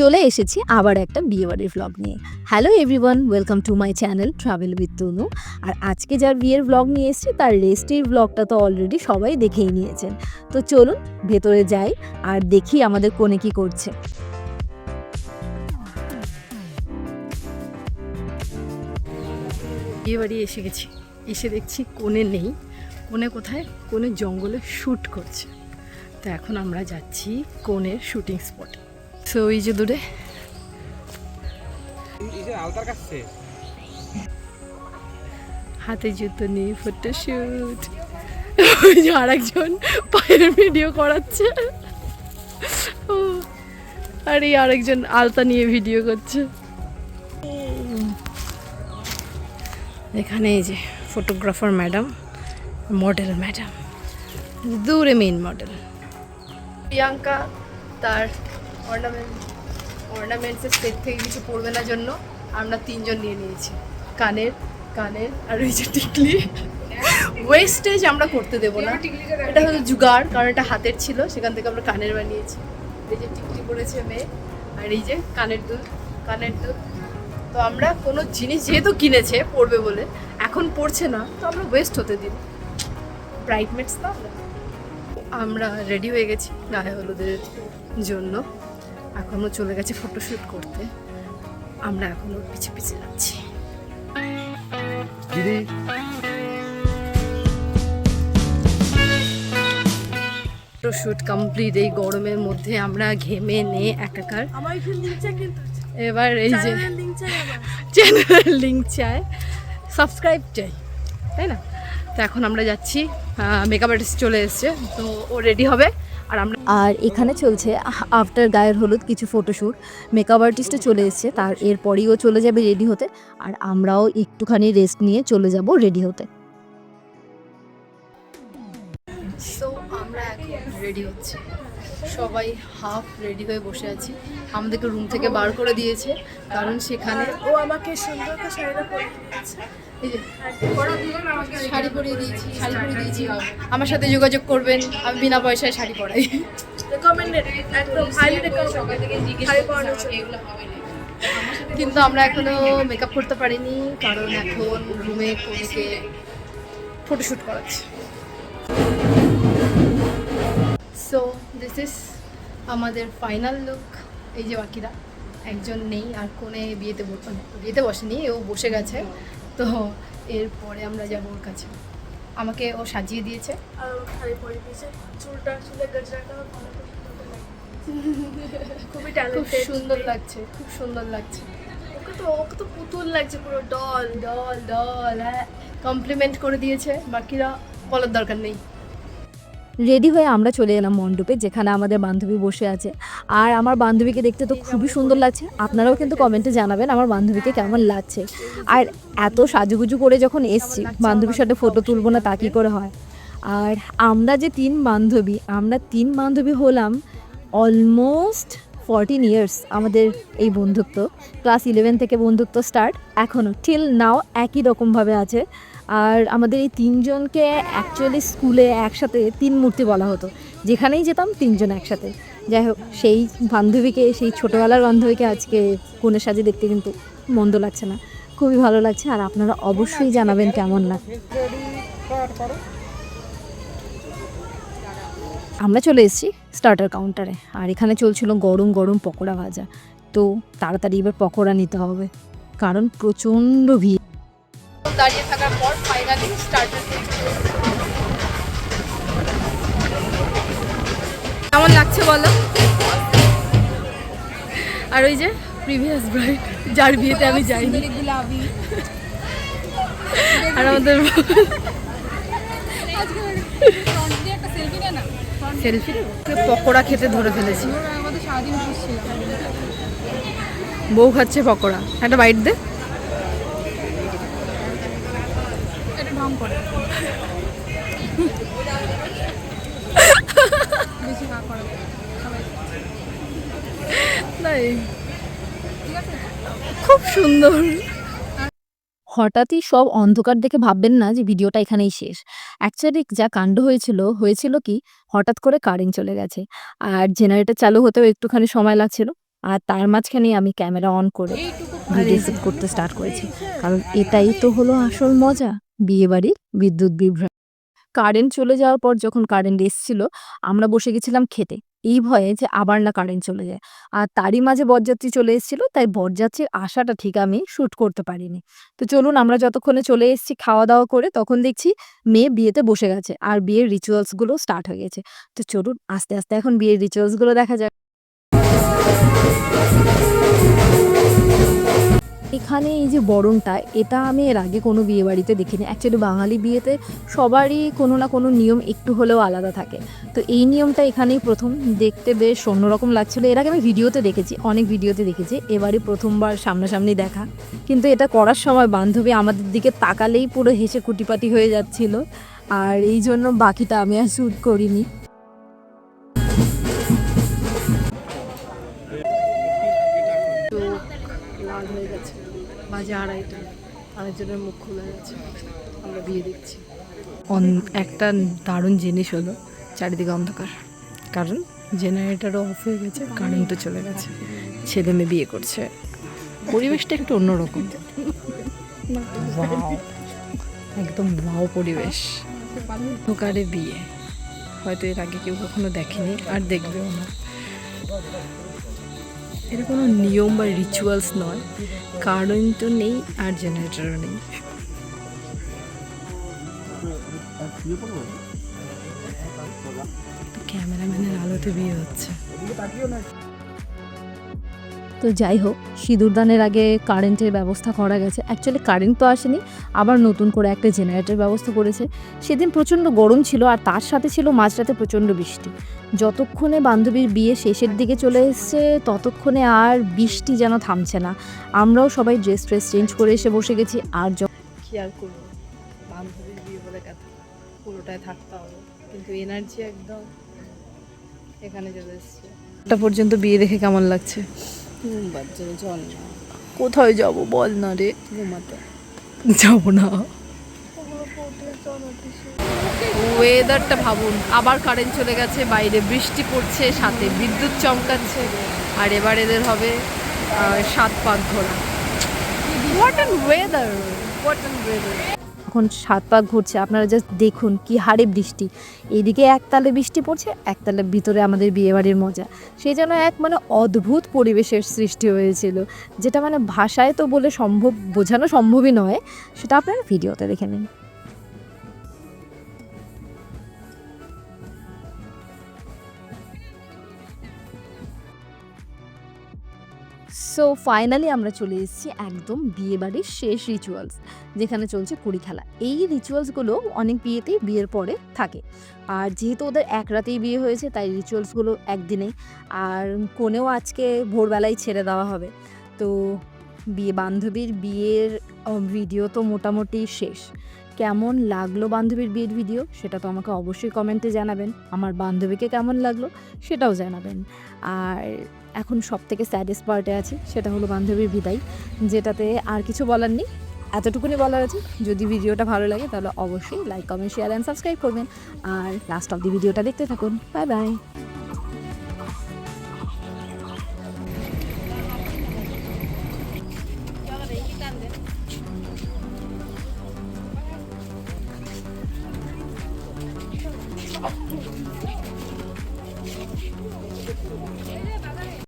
চলে এসেছি আবার একটা বিয়েবাড়ির ভ্লগ নিয়ে। Hello everyone welcome to my channel travel with Tanu আর আজকে যার বিয়ের ভ্লগ নিয়ে এসেছি, তার রেস্টের ভ্লগটা তো অলরেডি সবাই দেখেই নিয়েছেন। তো চলুন, ভেতরে যাই আর দেখি আমাদের কোণে কি করছে। বিয়েবাড়ি এসে গেছি। এসে দেখছি কোণে নেই। কোণে কোথায়? কোণে জঙ্গলে শ্যুট করছে। তো এখন আমরা যাচ্ছি কোণের শুটিং স্পটে তো ওই যে দূরে। হাতে জুতো নিয়ে ফটো শুট ওই যে আরেকজন পায়ের ভিডিও করাচ্ছে। আর এই আরেকজন আলতা নিয়ে ভিডিও করছে। এখানে এই যে ফটোগ্রাফার ম্যাডাম মডেল ম্যাডাম দূরে মেইন মডেল প্রিয়াঙ্কা তার অর্নামেন্ট অর্নামেন্টসের সেট থেকে কিছু পড়বে না জন্য আমরা তিনজন নিয়ে নিয়েছি। কানের কানের আর ওই যে টিকলি। ওয়েস্টেজ আমরা করতে দেবো না। এটা হলো জুগার কারণ এটা হাতের ছিল, সেখান থেকে আমরা কানের বানিয়েছি। এই যে টিকলি পড়েছে মেয়ে, আর এই যে কানের দুল কানের দুল। তো আমরা কোনো জিনিস যেহেতু কিনেছে, পড়বে বলে, এখন পড়ছে না, তো আমরা ওয়েস্ট হতে দিন ব্রাইটমেটস তো আমরা? আমরা রেডি হয়ে গেছি, গায়ে হলুদের জন্য। এখনও চলে গেছে ফটোশ্যুট করতে। আমরা এখন ওর পিছে পিছে যাচ্ছি। ফটোশ্যুট কমপ্লিট এই গরমের মধ্যে আমরা ঘেমে নে একাকার এবার এই যে চ্যানেলের লিঙ্ক চাই সাবস্ক্রাইব চাই। তাই না? তো এখন আমরা যাচ্ছি মেকআপ আর্টিস্ট চলে এসছে তো ও রেডি হবে? আর আমরা আর এখানে চলছে আফটার গায়ের হলুদ কিছু ফটোশ্যুট মেকআপ আর্টিস্টও চলে এসছে তার এরপরেই ও চলে যাবে রেডি হতে। আর আমরাও একটুখানি রেস্ট নিয়ে চলে যাব রেডি হতে। সো আমরা এখন রেডি হচ্ছি। সবাই হাফ রেডি হয়ে বসে আছি। আমাদেরকে রুম থেকে বার করে দিয়েছে কারণ সেখানে ও আমাকে সুন্দর করে শাড়িটা পরিয়ে দিয়েছে? শাড়ি পরিয়ে দিয়েছি শাড়ি পরিয়ে দিয়েছি। আমার সাথে যোগাযোগ করবেন আমি বিনা পয়সায় শাড়ি পরাই। রেকমেন্ডেড একদম হাইলি রেকমেন্ডেড শাড়ি পরানোর জন্য কিন্তু আমরা এখনও মেকআপ করতে পারিনি কারণ এখন রুমে কোনেকে ফটোশ্যুট করাচ্ছে। সো দিস ইজ আমাদের ফাইনাল লুক এই যে বাকিরা একজন নেই আর কোনে বিয়েতে মানে বিয়েতে বসেনি ও বসে গেছে। তো এরপরে আমরা যাব ওর কাছে। আমাকে ও সাজিয়ে দিয়েছে। আর ও দিয়েছে। চুলটা চুলের গজরাটা। খুবই খুব ট্যালেন্টেড সুন্দর লাগছে খুব সুন্দর লাগছে। ওকে তো ওকে তো পুতুল লাগছে পুরো ডল ডল ডল হ্যাঁ। কমপ্লিমেন্ট করে দিয়েছে। বাকিরা বলার দরকার নেই। রেডি হয়ে আমরা চলে এলাম মণ্ডপে, যেখানে আমাদের বান্ধবী বসে আছে। আর আমার বান্ধবীকে দেখতে তো খুবই সুন্দর লাগছে। আপনারাও কিন্তু কমেন্টে জানাবেন আমার বান্ধবীকে কেমন লাগছে। আর এত সাজুগুজু করে যখন এসছি, বান্ধবীর সাথে ফটো তুলবো না তা কী করে হয়? আর আমরা যে তিন বান্ধবী, আমরা তিন বান্ধবী হলাম অলমোস্ট ফরটিন ইয়ার্স আমাদের এই বন্ধুত্ব। ক্লাস ইলেভেন থেকে বন্ধুত্ব স্টার্ট এখনও টিল নাও একই রকমভাবে আছে। আর আমাদের এই তিনজনকে অ্যাকচুয়ালি স্কুলে একসাথে তিন মূর্তি বলা হতো। যেখানেই যেতাম তিনজন একসাথে। যাই হোক, সেই বান্ধবীকে, সেই ছোটোবেলার বান্ধবীকে আজকে কোণের সাজে দেখতে কিন্তু মন্দ লাগছে না। খুবই ভালো লাগছে আর আপনারা অবশ্যই জানাবেন কেমন না আমরা চলে এসেছি স্টার্টার কাউন্টারে আর এখানে চলছিল গরম গরম পকোড়া ভাজা। তো তাড়াতাড়ি এবার পকোড়া নিতে হবে। কারণ প্রচণ্ড ভিড়। কেমন লাগছে বলো? আর ওই যে প্রিভিয়াস ব্রাইড যার বিয়েতে আমি যাইনি। আর আমাদের সেলফি পকোড়া খেতে ধরে ফেলেছি। বউ খাচ্ছে পকোড়া। একটা বাইট দে। তাই? খুব সুন্দর। হঠাৎই সব অন্ধকার দেখে ভাববেন না যে ভিডিওটা এখানেই শেষ। অ্যাকচুয়ালি যা কাণ্ড হয়েছিল হয়েছিল কি হঠাৎ করে কারেন্ট চলে গেছে। আর জেনারেটর চালু হতেও একটুখানি সময় লাগছিল। আর তার মাঝখানেই আমি ক্যামেরা অন করে ভিডিও শুট করতে স্টার্ট করেছি। কারণ এটাই তো হলো আসল মজা। বিয়েবাড়ির বিদ্যুৎ বিভ্রাট কারেন্ট চলে যাওয়ার পর যখন কারেন্ট এসছিল, আমরা বসে গেছিলাম খেতে। এই ভয়ে যে আবার না কারেন্ট চলে যায়। আর তারই মাঝে বরযাত্রী চলে এসেছিল, তাই বরযাত্রীর আশাটা ঠিক আমি শ্যুট করতে পারিনি। তো চলুন আমরা যতক্ষণে চলে এসেছি খাওয়া দাওয়া করে, তখন দেখছি মেয়ে বিয়েতে বসে গেছে আর বিয়ের রিচুয়ালসগুলো স্টার্ট হয়ে গেছে। তো চলুন আস্তে আস্তে এখন বিয়ের রিচুয়ালসগুলো দেখা যাক। এখানে এই যে বরণটা, এটা আমি এর আগে কোনো বিয়ে বাড়িতে দেখিনি। অ্যাকচুয়ালি বাঙালি বিয়েতে সবারই কোনো না কোনো নিয়ম একটু হলেও আলাদা থাকে। তো এই নিয়মটা এখানেই প্রথম। দেখতে বেশ অন্যরকম লাগছিল। এর আগে আমি ভিডিওতে দেখেছি, অনেক ভিডিওতে দেখেছি। এবারই প্রথমবার সামনাসামনি দেখা। কিন্তু এটা করার সময় বান্ধবী আমাদের দিকে তাকালেই পুরো হেসে কুটিপাটি হয়ে যাচ্ছিল। আর এই জন্য বাকিটা আমি আর শ্যুট করিনি। আড়াইটা, আরেকজনের মুখ খুলে গেছে আমরা বিয়ে দেখছি। একটা দারুণ জিনিস হলো চারিদিকে অন্ধকার। কারণ জেনারেটারও অফ হয়ে গেছে কারেন্টও চলে গেছে। ছেলে মেয়ে বিয়ে করছে। পরিবেশটা একটু অন্যরকম! একদম ভাও পরিবেশ। অন্ধকারে বিয়ে। হয়তো এর আগে কেউ কখনো দেখেনি, আর দেখবেও না। এটা কোনো নিয়ম বা রিচুয়ালস নয়। কারেন্টও নেই আর জেনারেটরও নেই। ক্যামেরাম্যানের আলোতে বিয়ে হচ্ছে। তো যাই হোক সিঁদুরদানের আগে কারেন্টের ব্যবস্থা করা গেছে। অ্যাকচুয়ালি কারেন্ট তো আসেনি, আবার নতুন করে একটা জেনারেটর ব্যবস্থা করেছে। সেদিন প্রচণ্ড গরম ছিল আর তার সাথে ছিল মাঝরাতে প্রচণ্ড বৃষ্টি। যতক্ষণে বান্ধবীর বিয়ে শেষের দিকে চলে এসছে, ততক্ষণে আর বৃষ্টি যেন থামছে না। আমরাও সবাই ড্রেস ট্রেস চেঞ্জ করে এসে বসে গেছি আর য- কি আর বান্ধবীর বিয়ে বলে কথা। থাকতে হবে। কিন্তু এনার্জি একদম এখানে চলে এসছে। পর্যন্ত বিয়ে দেখে কেমন লাগছে? ঘুম পাচ্ছে চল না। কোথায় যাব বল না রে? ঘুমাতে। যাব না। ওয়েদারটা ভাবুন আবার কারেন্ট চলে গেছে বাইরে বৃষ্টি পড়ছে সাথে বিদ্যুৎ চমকাচ্ছে আর এবার এদের হবে সাত পাক ঘোরা what an weather what an weather এখন সাত পাক ঘুরছে, আপনারা জাস্ট দেখুন কি হারে বৃষ্টি। এইদিকে একতালে বৃষ্টি পড়ছে, একতালে ভিতরে আমাদের বিয়েবাড়ির মজা। সেই যেন এক মানে অদ্ভুত পরিবেশের সৃষ্টি হয়েছিল, যেটা মানে ভাষায় তো বলে সম্ভব, বোঝানো সম্ভবই নয়, সেটা আপনারা ভিডিওতে দেখে নিন। সো ফাইনালি আমরা চলে এসেছি একদম বিয়েবাড়ির শেষ রিচুয়ালস যেখানে চলছে কুড়ি খেলা। এই রিচুয়ালসগুলো অনেক বিয়েতেই বিয়ের পরে থাকে। আর যেহেতু ওদের এক রাতেই বিয়ে হয়েছে, তাই রিচুয়ালসগুলো একদিনেই। আর কোনেও আজকে ভোরবেলায় ছেড়ে দেওয়া হবে। তো বিয়ে বান্ধবীর বিয়ের ভিডিও তো মোটামুটি শেষ। কেমন লাগল বান্ধবীর বিয়ের ভিডিও সেটা তো আমাকে অবশ্যই কমেন্টে জানাবেন। আমার বান্ধবীকে কেমন লাগল? সেটাও জানাবেন। আর এখন সব থেকে স্যাডেস্ট পার্টে আছি, সেটা হলো বান্ধবীর বিদায়, যেটাতে আর কিছু বলার নেই। এতটুকুনি বলার আছে। যদি ভিডিওটা ভালো লাগে, তাহলে অবশ্যই like comment share and subscribe করবেন। আর লাস্ট অফ দি ভিডিওটা দেখতে থাকুন। Bye bye